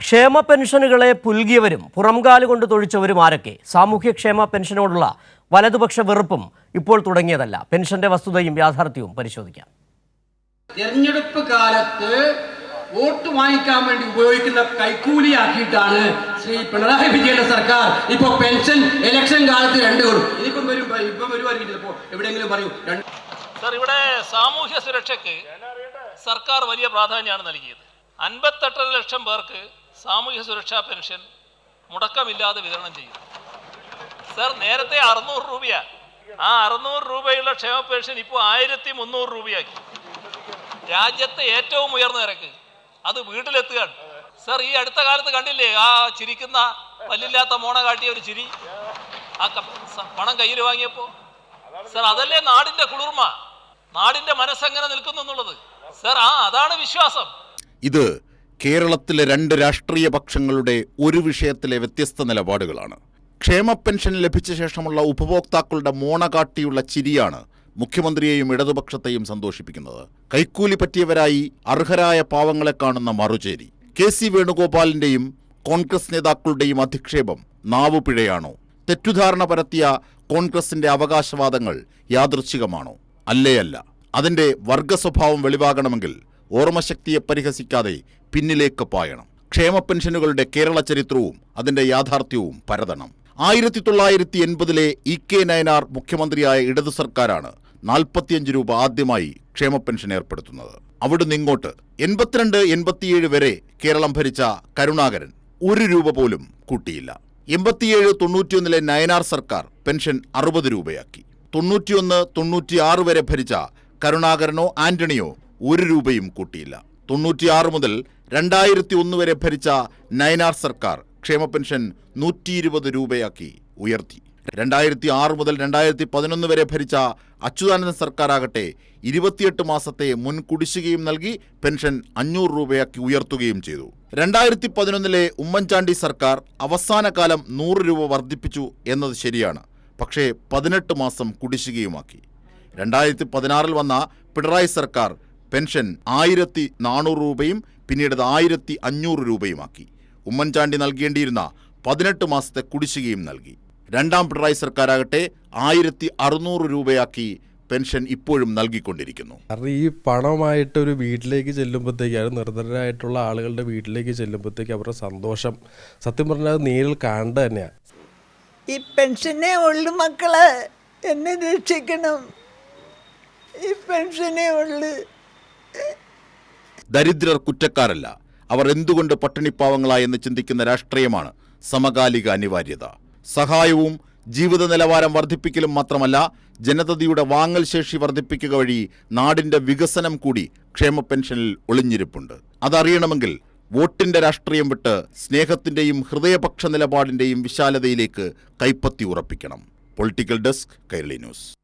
ക്ഷേമ പെൻഷനുകളെ പുൽകിയവരും പുറംകാൽ കൊണ്ട് തൊഴിച്ചവരും ആരൊക്കെ? സാമൂഹ്യക്ഷേമ പെൻഷനോടുള്ള വലതുപക്ഷ വെറുപ്പും ഇപ്പോൾ തുടങ്ങിയതല്ല. പെൻഷന്റെ വസ്തുതയും യാഥാർത്ഥ്യവും പരിശോധിക്കാം. തെരഞ്ഞെടുപ്പ് കാലത്ത് വോട്ട് വാങ്ങിക്കാൻ വേണ്ടി ഉപയോഗിക്കുന്ന കൈക്കൂലിയാക്കിയിട്ടാണ് ശ്രീ പിണറായി വിജയന്റെ സർക്കാർ ഇപ്പൊ പെൻഷൻ ഇലക്ഷൻ കാലത്ത് രണ്ട് കൊടുക്കും ഇനിയിപ്പം വരും ഇപ്പം വരുമായിരിക്കും ചിലപ്പോ എവിടെയെങ്കിലും പറയൂ. രണ്ട് സർ ഇവിടെ സാമൂഹ്യ സുരക്ഷയ്ക്ക് സർക്കാർ വലിയ പ്രാധാന്യമാണ് നൽകിയത്. അൻപത്തെട്ടര ലക്ഷം പേർക്ക് സാമൂഹ്യ സുരക്ഷാ പെൻഷൻ മുടക്കമില്ലാതെ വിതരണം ചെയ്യും. സർ നേരത്തെ അറുന്നൂറ് രൂപയാ. ആ അറുന്നൂറ് രൂപയുള്ള ക്ഷേമ പെൻഷൻ ഇപ്പോൾ ആയിരത്തി മുന്നൂറ് രൂപയാക്കി. രാജ്യത്തെ ഏറ്റവും ഉയർന്ന നിരക്ക്. അത് വീട്ടിലെത്തുകയാണ്. സർ ഈ അടുത്ത കാലത്ത് കണ്ടില്ലേ ആ ചിരിക്കുന്ന പല്ലില്ലാത്ത മോണ കാട്ടിയ ഒരു ചിരി? ആ പണം കയ്യിൽ വാങ്ങിയപ്പോ? സർ അതല്ലേ നാടിന്റെ കുളിർമ? നാടിന്റെ മനസ്സെങ്ങനെ നിൽക്കുന്നു എന്നുള്ളത്? സർ ആ അതാണ് വിശ്വാസം. ഇത് കേരളത്തിലെ രണ്ട് രാഷ്ട്രീയ പക്ഷങ്ങളുടെ ഒരു വിഷയത്തിലെ വ്യത്യസ്ത നിലപാടുകളാണ്. ക്ഷേമ പെൻഷൻ ലഭിച്ച ശേഷമുള്ള ഉപഭോക്താക്കളുടെ മോണ കാട്ടിയുള്ള ചിരിയാണ് മുഖ്യമന്ത്രിയെയും ഇടതുപക്ഷത്തെയും സന്തോഷിപ്പിക്കുന്നത്. കൈക്കൂലി പറ്റിയവരായി അർഹരായ പാവങ്ങളെ കാണുന്ന മറുചേരി. കെ സി വേണുഗോപാലിന്റെയും കോൺഗ്രസ് നേതാക്കളുടെയും അധിക്ഷേപം നാവുപിഴയാണോ തെറ്റുധാരണ പരത്തിയ കോൺഗ്രസിന്റെ അവകാശവാദങ്ങൾ യാദൃച്ഛികമാണോ അല്ലേയല്ല അതിന്റെ വർഗസ്വഭാവം വെളിവാകണമെങ്കിൽ ഓർമ്മശക്തിയെ പരിഹസിക്കാതെ പിന്നിലേക്ക് പായണം. ക്ഷേമ പെൻഷനുകളുടെ കേരള ചരിത്രവും അതിന്റെ യാഥാർത്ഥ്യവും പരതണം. ആയിരത്തി തൊള്ളായിരത്തി എൺപതിലെ ഇ കെ നയനാർ മുഖ്യമന്ത്രിയായ ഇടതു സർക്കാരാണ് നാൽപ്പത്തിയഞ്ച് രൂപ ആദ്യമായി ക്ഷേമ പെൻഷൻ ഏർപ്പെടുത്തുന്നത്. അവിടുന്ന് ഇങ്ങോട്ട് എൺപത്തിരണ്ട് എൺപത്തിയേഴ് വരെ കേരളം ഭരിച്ച കരുണാകരൻ ഒരു രൂപ പോലും കൂട്ടിയില്ല. എൺപത്തിയേഴ് തൊണ്ണൂറ്റിയൊന്നിലെ നയനാർ സർക്കാർ പെൻഷൻ അറുപത് രൂപയാക്കി. തൊണ്ണൂറ്റിയൊന്ന് തൊണ്ണൂറ്റിയാറ് വരെ ഭരിച്ച കരുണാകരനോ ആന്റണിയോ ഒരു രൂപയും കൂട്ടിയില്ല. തൊണ്ണൂറ്റിയാറ് മുതൽ രണ്ടായിരത്തി ഒന്ന് വരെ ഭരിച്ച നയനാർ സർക്കാർ ക്ഷേമ പെൻഷൻ നൂറ്റി ഇരുപത് രൂപയാക്കി ഉയർത്തി. രണ്ടായിരത്തി ആറ് മുതൽ രണ്ടായിരത്തി പതിനൊന്ന് വരെ ഭരിച്ച അച്യുതാനന്ദൻ സർക്കാരാകട്ടെ ഇരുപത്തിയെട്ട് മാസത്തെ മുൻ കുടിശ്ശികയും നൽകി പെൻഷൻ അഞ്ഞൂറ് രൂപയാക്കി ഉയർത്തുകയും ചെയ്തു. രണ്ടായിരത്തി പതിനൊന്നിലെ ഉമ്മൻചാണ്ടി സർക്കാർ അവസാന കാലം നൂറ് രൂപ വർദ്ധിപ്പിച്ചു എന്നത് ശരിയാണ്. പക്ഷേ പതിനെട്ട് മാസം കുടിശ്ശികയുമാക്കി. രണ്ടായിരത്തി പതിനാറിൽ വന്ന പിണറായി സർക്കാർ പെൻഷൻ ആയിരത്തി നാനൂറ് രൂപയും പിന്നീട് അത് ആയിരത്തി അഞ്ഞൂറ് രൂപയുമാക്കി. ഉമ്മൻചാണ്ടി നൽകേണ്ടിയിരുന്ന പതിനെട്ട് മാസത്തെ കുടിശ്ശികയും നൽകി. രണ്ടാം പിണറായി സർക്കാരാകട്ടെ ആയിരത്തി അറുന്നൂറ് രൂപയാക്കി പെൻഷൻ ഇപ്പോഴും നൽകിക്കൊണ്ടിരിക്കുന്നു. കാരണം ഈ പണമായിട്ട് ഒരു വീട്ടിലേക്ക് ചെല്ലുമ്പോഴത്തേക്ക് അത് നിർധനരായിട്ടുള്ള ആളുകളുടെ വീട്ടിലേക്ക് ചെല്ലുമ്പോഴത്തേക്ക് അവരുടെ സന്തോഷം സത്യം പറഞ്ഞാൽ അത് നേരിൽ കാണേണ്ട തന്നെയാണ്. ഈ പെൻഷനേ ഉള്ളു മക്കളെ എന്നെ രക്ഷിക്കണം. ഈ പെൻഷനേ ഉള്ളു. ദരിദ്രർ കുറ്റക്കാരല്ല. അവർ എന്തുകൊണ്ട് പട്ടിണിപ്പാവങ്ങളായെന്ന് ചിന്തിക്കുന്ന രാഷ്ട്രീയമാണ് സമകാലിക അനിവാര്യത. സഹായവും ജീവിത നിലവാരം വർദ്ധിപ്പിക്കലും മാത്രമല്ല ജനതയുടെ വാങ്ങൽ ശേഷി വർദ്ധിപ്പിക്കുക വഴി നാടിന്റെ വികസനം കൂടി ക്ഷേമ പെൻഷനിൽ ഒളിഞ്ഞിരിപ്പുണ്ട്. അതറിയണമെങ്കിൽ വോട്ടിന്റെ രാഷ്ട്രീയം വിട്ട് സ്നേഹത്തിന്റെയും ഹൃദയപക്ഷ നിലപാടിന്റെയും വിശാലതയിലേക്ക് കൈപ്പത്തി ഉറപ്പിക്കണം. Political desk Kairali news